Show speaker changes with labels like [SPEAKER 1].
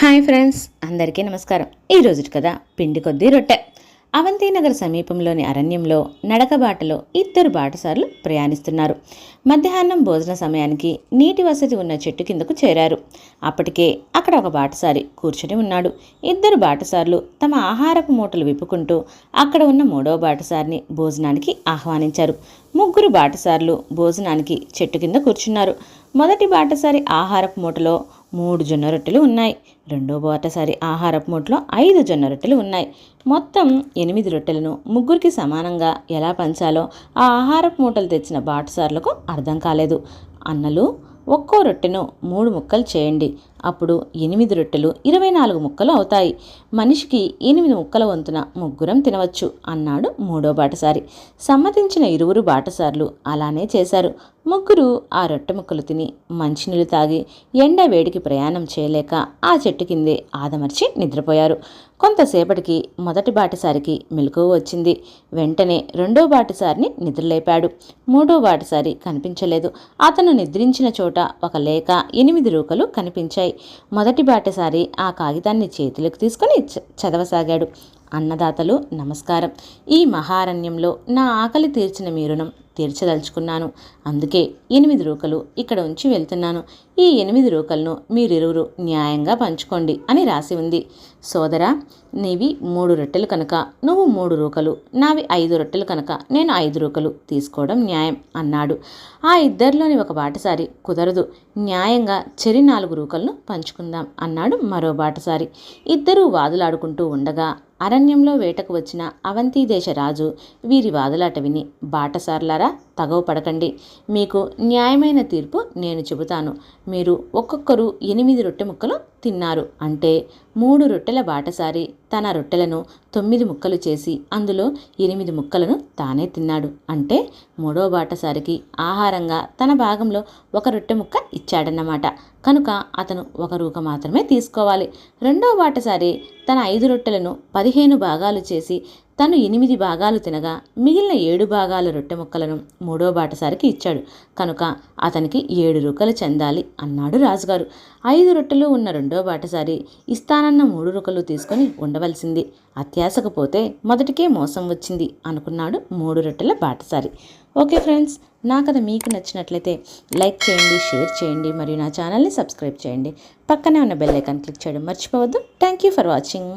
[SPEAKER 1] Hi friends అందరికీ నమస్కారం. ఈ కదా పిండి కొద్దీ రొట్టె. అవంతినగర్ సమీపంలోని అరణ్యంలో నడకబాటలో ఇద్దరు బాటసార్లు ప్రయాణిస్తున్నారు. మధ్యాహ్నం భోజన సమయానికి నీటి వసతి ఉన్న చెట్టు కిందకు చేరారు. అప్పటికే అక్కడ ఒక బాటసారి కూర్చొని ఉన్నాడు. ఇద్దరు బాటసార్లు తమ ఆహారపు మూటలు విప్పుకుంటూ అక్కడ ఉన్న మూడవ బాటసారిని భోజనానికి ఆహ్వానించారు. ముగ్గురు బాటసార్లు భోజనానికి చెట్టు కింద కూర్చున్నారు. మొదటి బాటసారి ఆహారపు మూటలో మూడు జొన్న రొట్టెలు ఉన్నాయి. రెండో బాటసారి ఆహారపు మూటలో ఐదు జొన్న రొట్టెలు ఉన్నాయి. మొత్తం ఎనిమిది రొట్టెలను ముగ్గురికి సమానంగా ఎలా పంచాలో ఆ ఆహారపు మూటలు తెచ్చిన బాటసార్లకు అర్థం కాలేదు. అన్నలు ఒక్కో రొట్టెను మూడు ముక్కలు చేయండి. అప్పుడు ఎనిమిది రొట్టెలు ఇరవై నాలుగు ముక్కలు అవుతాయి. మనిషికి ఎనిమిది ముక్కల వంతున ముగ్గురం తినవచ్చు అన్నాడు మూడో బాటసారి. సమ్మతించిన ఇరువురు బాటసార్లు అలానే చేశారు. ముగ్గురు ఆ రొట్టె ముక్కలు తిని మంచినీళ్ళు తాగి ఎండ వేడికి ప్రయాణం చేయలేక ఆ చెట్టు కిందే ఆదమర్చి నిద్రపోయారు. కొంతసేపటికి మొదటి బాటసారికి మెలకువ వచ్చింది. వెంటనే రెండో బాటసారిని నిద్రలేపాడు. మూడో బాటసారి కనిపించలేదు. అతను నిద్రించిన చోట ఒక లేక ఎనిమిది రూకలు కనిపించాయి. మొదటి బాటసారి ఆ కాగితాన్ని చేతులకు తీసుకొని చదవసాగాడు. అన్నదాతలు నమస్కారం. ఈ మహారణ్యంలో నా ఆకలి తీర్చిన మీ రుణం తీర్చదలుచుకున్నాను. అందుకే ఎనిమిది రూకలు ఇక్కడ ఉంచి వెళ్తున్నాను. ఈ ఎనిమిది రూకలను మీరిరువురు న్యాయంగా పంచుకోండి అని రాసి ఉంది. సోదరా నీవి మూడు రొట్టెలు కనుక నువ్వు మూడు రూకలు నావి ఐదు రొట్టెలు కనుక నేను ఐదు రూకలు తీసుకోవడం న్యాయం అన్నాడు. ఆ ఇద్దరిలోని ఒక బాటసారి కుదరదు. న్యాయంగా చెరి నాలుగు రూకలను పంచుకుందాం అన్నాడు మరో బాటసారి. ఇద్దరూ వాదులాడుకుంటూ ఉండగా అరణ్యంలో వేటకు వచ్చిన అవంతి దేశ రాజు వీరి వాదులాట విని బాటసార్లారా తగవ పడకండి. మీకు న్యాయమైన తీర్పు నేను చెబుతాను. మీరు ఒక్కొక్కరు ఎనిమిది రొట్టె ముక్కలు తిన్నారు. అంటే మూడు రొట్టెల బాటసారి తన రొట్టెలను తొమ్మిది ముక్కలు చేసి అందులో ఎనిమిది ముక్కలను తానే తిన్నాడు. అంటే మూడో బాటసారికి ఆహారంగా తన భాగంలో ఒక రొట్టె ముక్క ఇచ్చాడన్నమాట. కనుక అతను ఒక రూక మాత్రమే తీసుకోవాలి. రెండో బాటసారి తన ఐదు రొట్టెలను పదిహేను భాగాలు చేసి తను ఎనిమిది భాగాలు తినగా మిగిలిన ఏడు భాగాల రొట్టె ముక్కలను మూడో బాటసారికి ఇచ్చాడు. కనుక అతనికి ఏడు రూకలు చెందాలి అన్నాడు రాజుగారు. ఐదు రొట్టెలు ఉన్న రెండో బాటసారి ఇస్తానన్న మూడు రూకలు తీసుకొని ఉండవలసింది. అత్యాసకపోతే మొదటికే మోసం వచ్చింది అనుకున్నాడు మూడు రొట్టెల బాటసారి. ఓకే ఫ్రెండ్స్ నా కథ మీకు నచ్చినట్లయితే లైక్ చేయండి షేర్ చేయండి మరియు నా ఛానల్ని సబ్స్క్రైబ్ చేయండి. పక్కనే ఉన్న బెల్ ఐకాన్ క్లిక్ చేయడం మర్చిపోవద్దు. Thank you for watching.